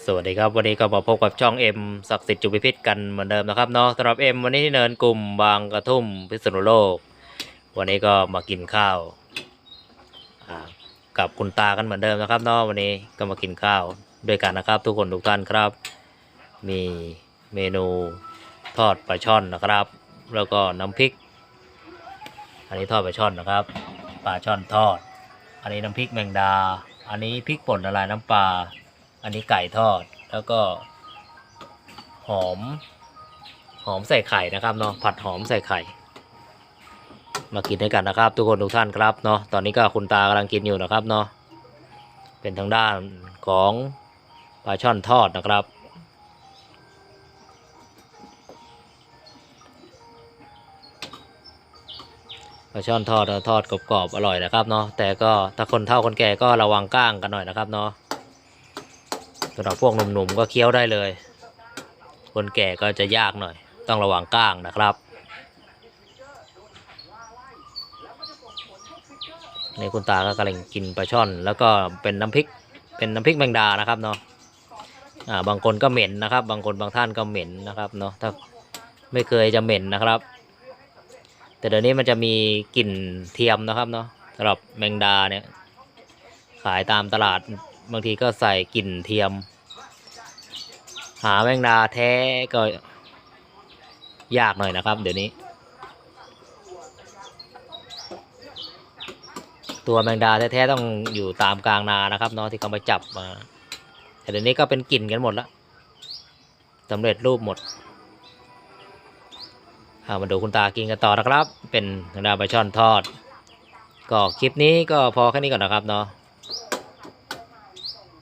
สวัสดีครับวันนี้ก็มาพบกับช่องเอ็มศักดิ์สิทธิ์จุบิพิษกันเหมือนเดิมนะครับเนาะสำหรับเอ็มวันนี้ที่เนินกลุ่มบางกระทุ่มพิษณุโลก วันนี้ก็มากินข้าวกับคุณตากันเหมือนเดิมนะครับเนาะวันนี้ก็มากินข้าวด้วยกันนะครับ ทุกคนทุกท่านครับ มีเมนูทอดปลาช่อนนะครับ แล้วก็น้ำพริก อันนี้ทอดปลาช่อนนะครับปลาช่อนทอด อันนี้น้ำพริกแมงดา อันนี้พริกป่นละลายน้ำปลา อันนี้ไก่ทอดแล้วก็ หอม หอมใส่ไข่นะครับเนาะผัดหอมใส่ไข่ มากินด้วยกันนะครับ ทุกคนทุกท่านครับเนาะตอนนี้ก็คุณตากำลังกินอยู่นะครับเนาะเป็นทางด้านของปลาช่อนทอดนะครับปลาช่อนทอดทอดกรอบๆอร่อยนะครับเนาะแต่ก็ถ้าคนเฒ่าคนแก่ก็ระวังก้างกันหน่อยนะครับเนาะ สำหรับพวกหนุ่มๆก็เคี้ยวได้เลย คนแก่ก็จะยากหน่อย ต้องระวังก้างนะครับในคุณตาก็กำลังกินปลาช่อน แล้วก็เป็นน้ำพริกเป็นน้ำพริกแมงดานะครับเนาะอ่าบางคนก็เหม็นนะครับ บางคนบางท่านก็เหม็นนะครับเนาะถ้าไม่เคยจะเหม็นนะครับ แต่เดี๋ยวนี้มันจะมีกลิ่นเทียมนะครับเนาะสำหรับแมงดาเนี่ยขายตามตลาด บางทีก็ใส่กลิ่นเทียม หาแมงดาแท้ก็ยากหน่อยนะครับ เดี๋ยวนี้ ตัวแมงดาแท้ๆต้องอยู่ตามกลางนานะครับเนาะที่เขาไปจับมา แต่เดี๋ยวนี้ก็เป็นกลิ่นกันหมดแล้วสำเร็จรูปหมดเอามาดูคุณตากินกันต่อนะครับ เป็นแมงดาปลาช่อนทอด ก็คลิปนี้ก็พอแค่นี้ก่อนนะครับเนาะ